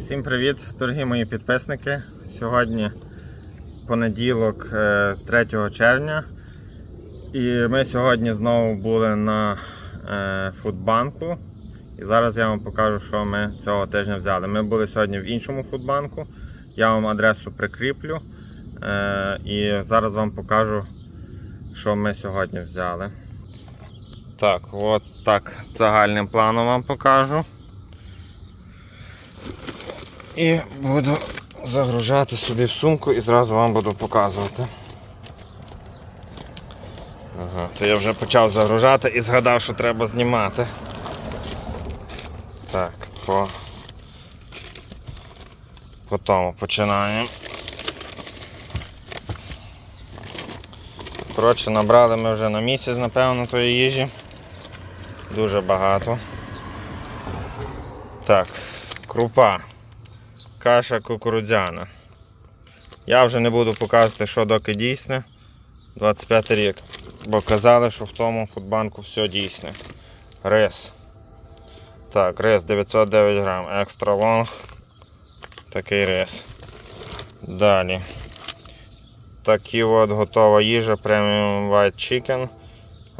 Всім привіт, дорогі мої підписники. Сьогодні понеділок, е, 3 червня. І ми сьогодні знову були на е, фудбанку. І зараз я вам покажу, що ми цього тижня взяли. Ми були сьогодні в іншому фудбанку. Я вам адресу прикріплю. Е, І зараз вам покажу, що ми сьогодні взяли. Так, от так загальним планом вам покажу. І буду загружати собі в сумку і зразу вам буду показувати. Ага, то я вже почав загружати і згадав, що треба знімати. Так, по, по тому починаємо. Коротше, набрали ми вже на місяць, напевно, тої їжі. Дуже багато. Так, крупа. Каша кукурудзяна. Я вже не буду показувати, що доки дійсне. 25 рік. Бо казали, що в тому фудбанку все дійсне. Рис. Так, рис 909 грам. Екстра лонг. Такий рис. Далі. Такі от готова їжа Premium White Chicken.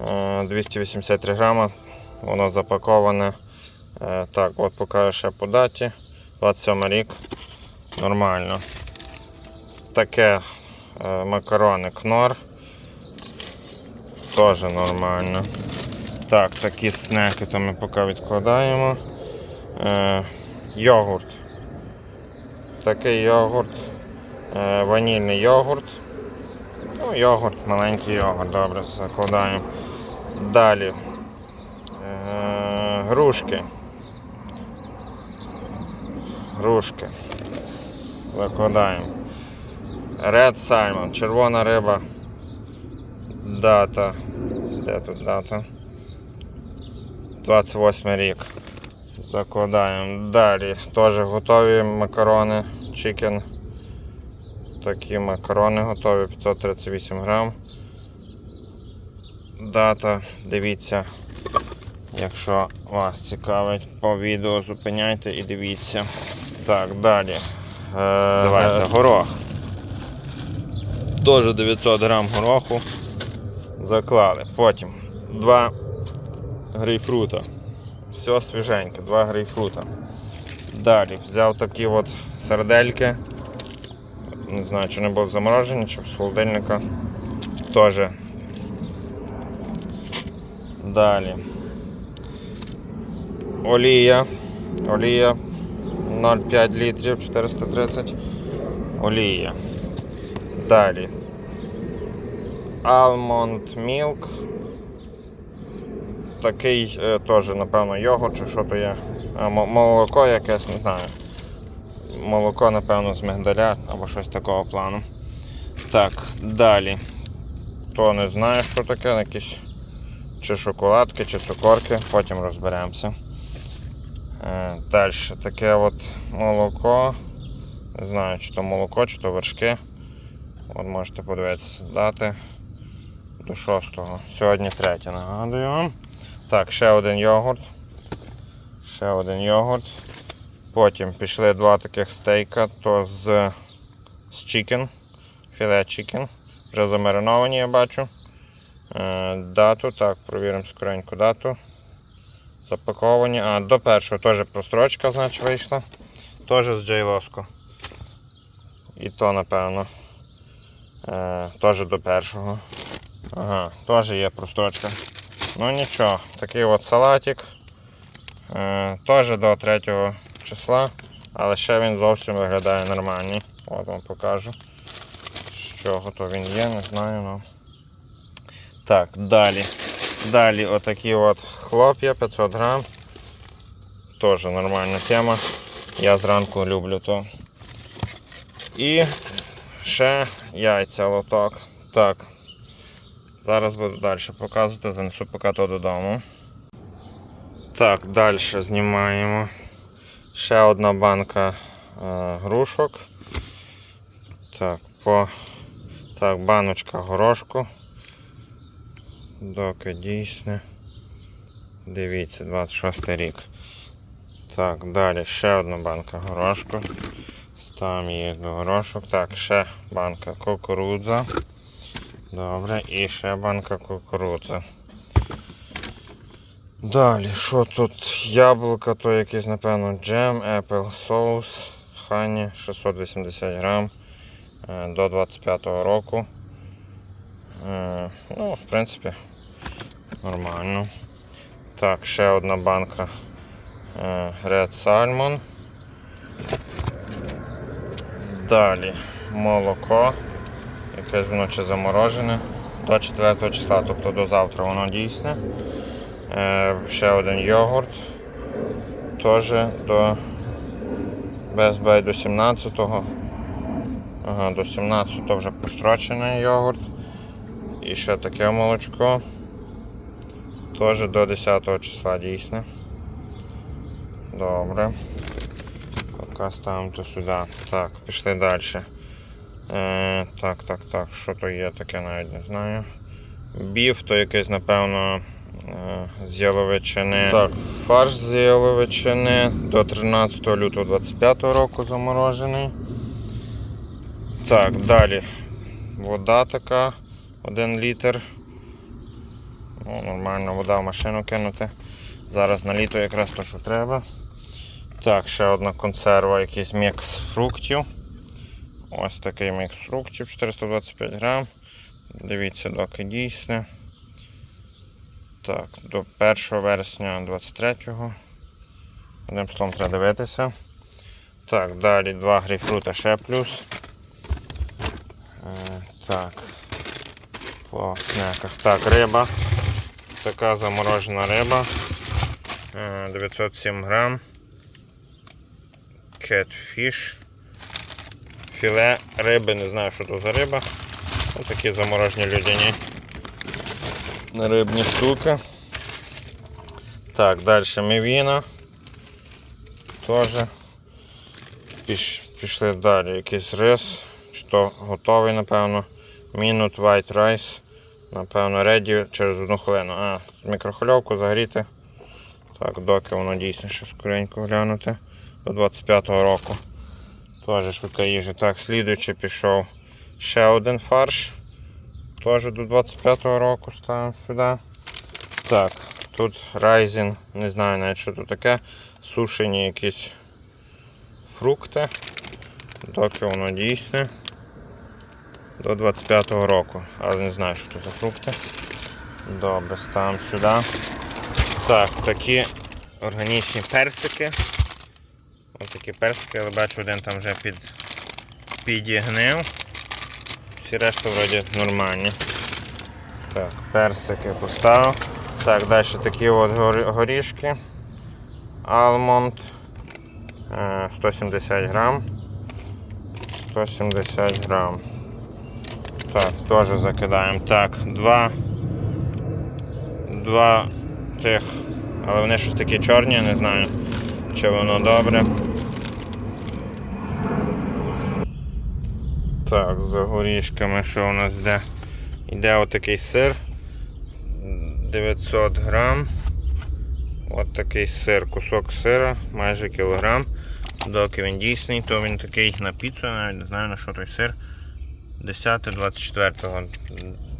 Е, 283 грама. Воно запаковане. Е, Так, от покажу ще по даті. 27 рік. Нормально. Таке е, макарони кнор. Теж нормально. Так, такі снеки то ми поки відкладаємо. Е, йогурт. Такий йогурт. Е, ванільний йогурт. Ну, йогурт, маленький йогурт, добре, закладаємо. Далі. Е, грушки. Грушки. Закладаємо. Red Salmon, червона риба. Дата. Де тут дата? 28 рік. Закладаємо. Далі теж готові макарони. Chicken. Такі макарони готові 538 грам. Дата, дивіться. Якщо вас цікавить по відео, зупиняйте і дивіться. Так, далі. Е, Називається горох. Теж 900 грам гороху. Заклали. Потім два грейпфрута. Все свіженьке, два грейпфрута. Далі взяв такі от сардельки. Не знаю, чи не були заморожені, чи з холодильника. Теж. Далі. Олія. Олія 0,5 літрів 430. Олія. Далі. Almond Milk. Такий е, теж, напевно, йогурт чи що то є. А, мо- молоко якесь, не знаю. Молоко, напевно, з мигдаля або щось такого плану. Так, далі. То не знаю, що таке, якісь чи шоколадки, чи цукорки, потім розберемося. Е, Далі таке от молоко. Не знаю, чи то молоко, чи то вершки. От можете подивитися дати до 6-го. Сьогодні 3 нагадую вам. Так, ще один йогурт. Ще один йогурт. Потім пішли два таких стейка, то з, з чікен, філе чікен. Вже замариновані, я бачу. Е, дату, так, провіримо скоренько дату. Запаковані. А, до першого теж прострочка, значить, вийшла. Теж з джейлоску. І то, напевно. Е, теж до першого. Ага, теж є прострочка. Ну нічого, такий от салатик. Е, теж до 3 числа, але ще він зовсім виглядає нормальний. От вам покажу. З чого то він є, не знаю. Ну. Так, далі. Далі отакі от хлоп'я 500 грам. Теж нормальна тема. Я зранку люблю то. І ще яйця лоток. Так. Зараз буду далі показувати, занесу поки то додому. Так, далі знімаємо. Ще одна банка е, грушок. Так, по так, баночка горошку. Доки дійсне. Дивіться, 26 рік. Так, далі ще одна банка горошку. Її до горошок. Так, ще банка кукурудза. Добре, і ще банка кукурудза. Далі, що тут? Яблука, то якийсь, напевно, джем, Apple соус, хані 680 грам е, до 25-го року. Е, Ну, в принципі, нормально. Так, ще одна банка е, Red Salmon. Далі молоко, якесь воно чи заморожене до 4 числа, тобто до завтра воно дійсне. Е, ще один йогурт. Теж до Best Buy до 17-го. Ага, до 17-го вже прострочений йогурт. І ще таке молочко. Теж до 10 числа дійсне. Добре. Поки ставимо то сюди. Так, пішли далі. Е, так, так, так, що то є таке, навіть не знаю. Біф, то якийсь, напевно, е, з яловичини. Так, фарш з яловичини до 13 лютого 25 року заморожений. Так, далі. Вода така, 1 літр. Ну, нормально, вода в машину кинути. Зараз на літо якраз то, що треба. Так, ще одна консерва, якийсь мікс фруктів. Ось такий мікс фруктів 425 грам. Дивіться, доки дійсне. Так, до 1 вересня 23-го. Одним словом треба дивитися. Так, далі два грейпфрута ще плюс. Е, так. По снеках. Так, риба. Така заморожена риба. Е, 907 грам. Catfish. Філе риби, не знаю, що то за риба. Ось такі заморожені людяні рибні штуки. Так, далі мівіна. Теж. Піш, пішли далі. Якийсь рис. Чи то готовий, напевно. Minute white rice. Напевно, ready через одну хвилину. А, мікрохвильовку загріти. Так, доки воно дійсно ще скоренько глянути. До 25-го року. Теж швидка їжа. Так, слідуючи пішов ще один фарш. Теж до 25-го року ставимо сюди. Так, тут райзін, не знаю навіть що тут таке. Сушені якісь фрукти. Доки воно дійсне. До 25-го року. Але не знаю, що це за фрукти. Добре, ставимо сюди. Так, такі органічні персики. Ось такі персики, але бачу, один там вже під, підігнив. Всі решта вроді нормальні. Так, персики поставив. Так, далі такі от горішки. Алмонд. Е, 170 грам. 170 грам. Так, теж закидаємо. Так, два. Два тих. Але вони щось такі чорні, не знаю, чи воно добре. Так, за горішками що у нас йде? Йде отакий сир 900 грам. От такий сир, кусок сира, майже кілограм. Доки він дійсний, то він такий на піцу, навіть не знаю на що той сир. 10-24,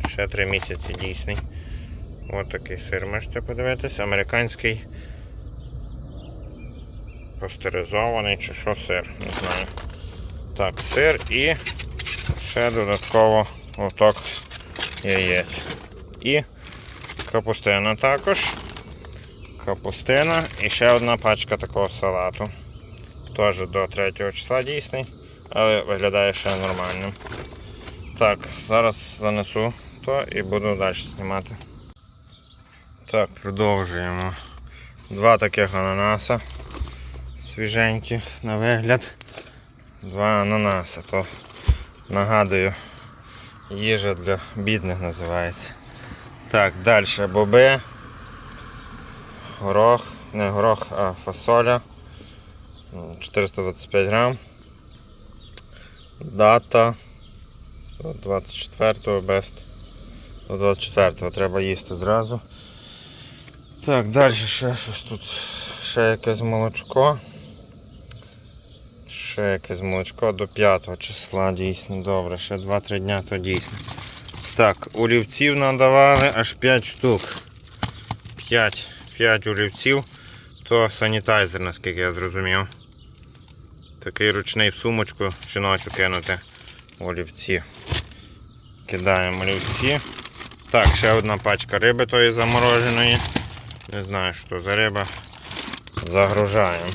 ще 3 місяці дійсний. От такий сир можете подивитися. Американський пастеризований чи що сир, не знаю. Так, сир і ще додатково лоток яєць. І капустина також. Капустина і ще одна пачка такого салату. Теж до 3 числа дійсний, але виглядає ще нормальним. Так, зараз занесу то і буду далі знімати. Так, продовжуємо. Два таких ананаса свіженьких на вигляд. Два ананаса, то нагадую, їжа для бідних називається. Так, далі боби, горох, не горох, а фасоля. 425 грам. Дата до 24-го без до 24-го треба їсти зразу. Так, далі ще щось тут ще якесь молочко. Ще якесь молочко до 5 числа, дійсно, добре, ще 2-3 дня то дійсно. Так, олівців надавали аж 5 штук. 5, 5 олівців, то санітайзер, наскільки я зрозумів. Такий ручний в сумочку жіночу кинути олівці. Кидаємо олівці. Так, ще одна пачка риби тої замороженої. Не знаю, що за риба. Загружаємо.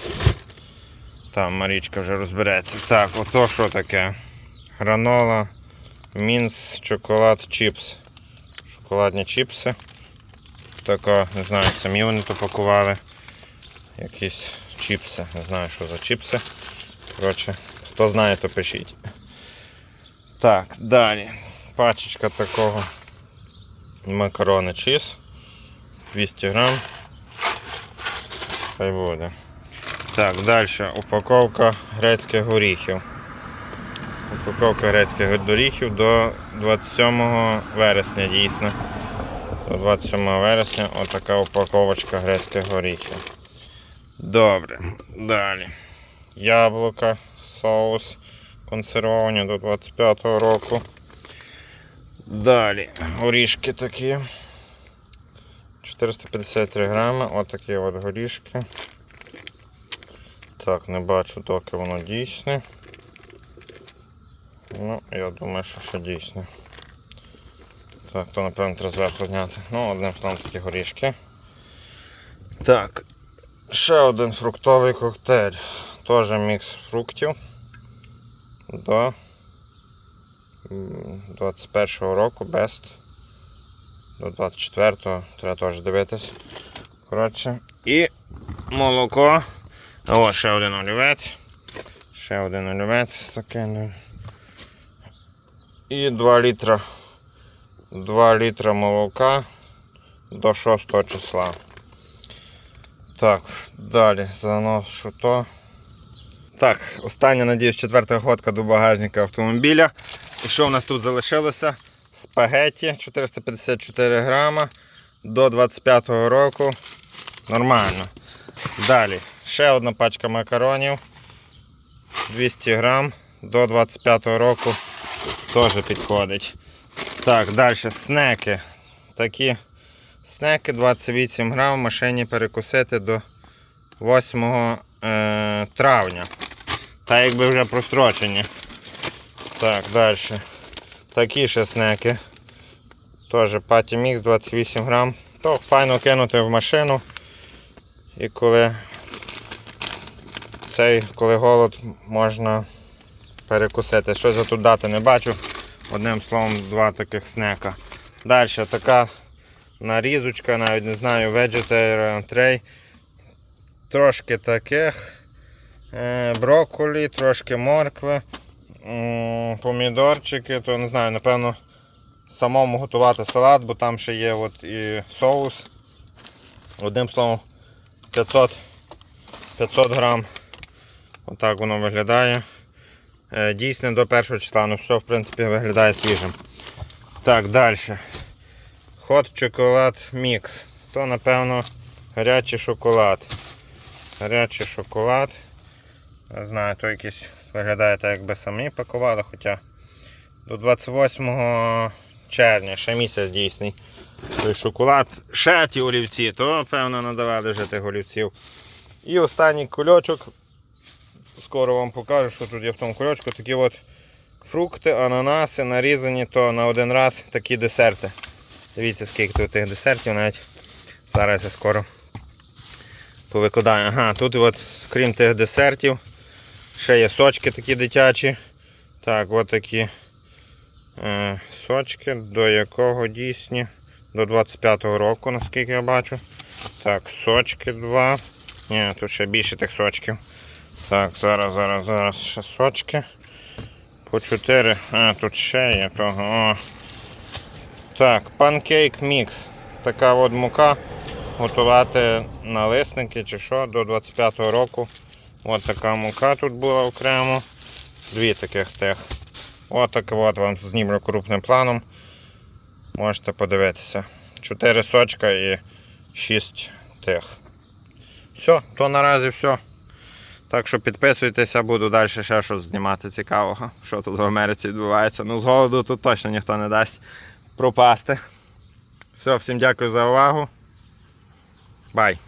Там Марічка вже розбереться. Так, ото що таке? Гранола, мінс, чоколад, чіпс. Шоколадні чіпси. Тако, не знаю, самі вони то пакували. Якісь чіпси. Не знаю, що за чіпси. Коротше, хто знає, то пишіть. Так, далі. Пачечка такого макарони чіз. 200 грам. Хай буде. Так, далі упаковка грецьких горіхів. Упаковка грецьких горіхів до 27 вересня дійсно. До 27 вересня отака упаковочка грецьких горіхів. Добре, далі. Яблука, соус консервовані до 25 року. Далі горішки такі. 453 грами, отакі от горішки. Так, не бачу, доки воно дійсне. Ну, я думаю, що ще дійсне. Так, то напевно треба зверху зняти. Ну, одним словом такі горішки. Так, ще один фруктовий коктейль. Теж мікс фруктів. Да. 21-го року Best. До 24-го треба теж дивитися. Коротше. І молоко. О, ще один олівець. Ще один олівець закинув. І 2 літра. 2 літра молока до 6 числа. Так, далі заношу то. Так, остання, надіюсь, четверта ходка до багажника автомобіля. І що в нас тут залишилося? Спагетті 454 грама до 25-го року. Нормально. Далі, ще одна пачка макаронів 200 грам до 25-го року теж підходить. Так, далі снеки. Такі снеки 28 грам в машині перекусити до 8 е, травня. Та якби вже прострочені. Так, далі. Такі ще снеки. Теж паті мікс 28 грам. То файно кинути в машину. І коли цей, коли голод, можна перекусити. Щось я тут дати не бачу. Одним словом, два таких снека. Далі така нарізочка, навіть не знаю, vegetarian tray. Трошки таких. Е, брокколі, трошки моркви, помідорчики, то не знаю, напевно, самому готувати салат, бо там ще є от і соус. Одним словом, 500, 500 грам. Отак воно виглядає. Е, Дійсне до першого числа, ну все в принципі виглядає свіжим. Так, далі. Hot чоколад мікс. То напевно гарячий шоколад. Гарячий шоколад. Не знаю, то якийсь виглядає так, якби самі пакували, хоча до 28 червня, ще місяць дійсний. Той шоколад. Ще ті олівці, то певно надавали вже тих олівців. І останній кульочок. Скоро вам покажу, що тут є в тому кульочку. Такі от фрукти, ананаси нарізані, то на один раз такі десерти. Дивіться, скільки тут тих десертів навіть. Зараз я скоро повикладаю. Ага, тут от, крім тих десертів, ще є сочки такі дитячі. Так, от такі е, сочки, до якого дійсні до 25-го року, наскільки я бачу. Так, сочки два. Ні, тут ще більше тих сочків. Так, зараз, зараз, зараз ще сочки. По 4. А, тут ще є того. О. Так, панкейк мікс. Така от мука. Готувати налисники чи що до 25-го року. От така мука тут була окремо. Дві таких тих. От так от вам знімлю крупним планом. Можете подивитися. 4 сочка і 6 тих. Все, то наразі все. Так що підписуйтеся, буду далі ще щось знімати цікавого, що тут в Америці відбувається. Ну, з голоду тут точно ніхто не дасть пропасти. Все, всім дякую за увагу. Бай!